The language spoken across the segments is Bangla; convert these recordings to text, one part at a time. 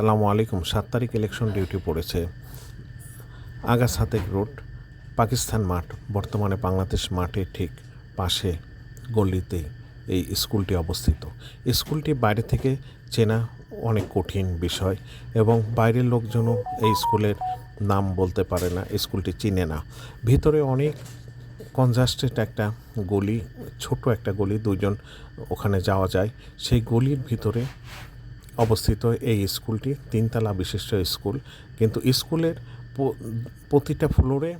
সালামু আলাইকুম। সাত তারিখ ইলেকশন ডিউটি পড়েছে। আগা সাতেক রোড, পাকিস্তান মাঠ, বর্তমানে বাংলাদেশ মাঠের ঠিক পাশে গলিতে এই স্কুলটি অবস্থিত। স্কুলটি বাইরে থেকে চেনা অনেক কঠিন বিষয় এবং বাইরের লোকজনও এই স্কুলের নাম বলতে পারে না, স্কুলটি চিনে না। ভিতরে অনেক কনজাস্টেড একটা গলি ছোট একটা গলি দুজন ওখানে যাওয়া যায়। সেই গলির ভিতরে অবস্থিত এই স্কুলটি, তিনতলা বিশিষ্ট স্কুল। কিন্তু স্কুলের প্রতিটা ফ্লোরে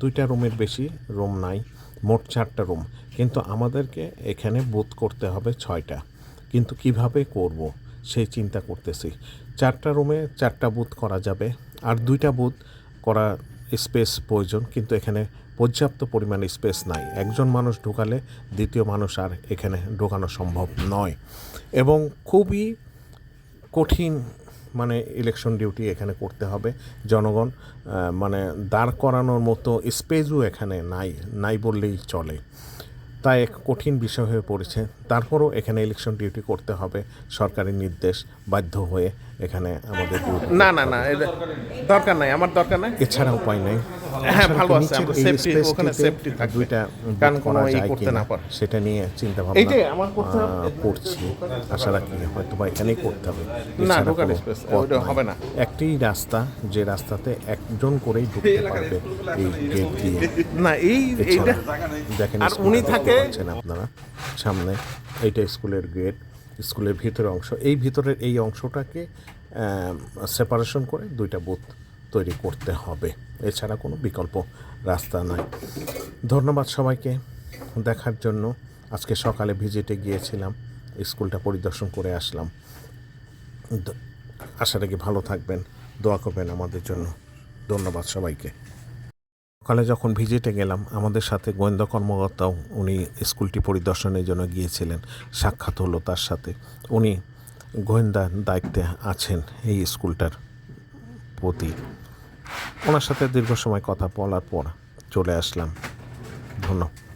দুইটা রুমের বেশি রুম নাই, মোট চারটা রুম। কিন্তু আমাদেরকে এখানে বুথ করতে হবে ছয়টা। কিন্তু কীভাবে করব সেই চিন্তা করতেছি। চারটা রুমে চারটা বুথ করা যাবে, আর দুইটা বুথ করা স্পেস প্রয়োজন, কিন্তু এখানে পর্যাপ্ত পরিমাণে স্পেস নাই। একজন মানুষ ঢোকালে দ্বিতীয় মানুষ আর এখানে ঢোকানো সম্ভব নয়। এবং খুবই কঠিন মানে ইলেকশন ডিউটি এখানে করতে হবে। জনগণ মানে দাঁড় করানোর মতো স্পেসও এখানে নাই নাই বললেই চলে। তাই এক কঠিন বিষয় হয়ে পড়েছে। তারপরও এখানে ইলেকশন ডিউটি করতে হবে। সরকারি নির্দেশ বাধ্য হয়ে এখানে আমাদের না না না দরকার নাই আমার দরকার নাই। এছাড়া উপায় নেই। হ্যাঁ, ভালো আছে, আমরা space ওখানে safety থাকবে। দুইটা কারণ কোনো ই করতে না পারে। সেটা নিয়ে চিন্তা এই ভাবনা যে আমার করতে করছি আশা রাখি হয়তো বা এখানেই করতে হবে না, ঢোকার ওইটা নাই। হবে না। একটি রাস্তা যে রাস্তাতে একজন করেই ঢুকতে পারবে এই গেট দিয়ে না এই এইটা দেখেন আর উনি থাকে- আপনারা সামনে এইটা স্কুলের গেট স্কুলের ভিতরের অংশ এই ভিতরের এই অংশটাকে সেপারেশন করে দুইটা বুথ তৈরি করতে হবে। এছাড়া কোনো বিকল্প রাস্তা নাই ধন্যবাদ সবাইকে দেখার জন্য। আজকে সকালে ভিজিটে গিয়েছিলাম, স্কুলটা পরিদর্শন করে আসলাম। আশা রাখি ভালো থাকবেন, দোয়া করবেন আমাদের জন্য। ধন্যবাদ সবাইকে। সকালে যখন ভিজিটে গেলাম, আমাদের সাথে গোয়েন্দা কর্মকর্তাও উনি স্কুলটি পরিদর্শনের জন্য গিয়েছিলেন, সাক্ষাৎ হলো তার সাথে। উনি গোয়েন্দার দায়িত্বে আছেন এই স্কুলটার প্রতি। ওনার সাথে দীর্ঘ সময় কথা বলার পর চলে আসলাম। ধন্যবাদ।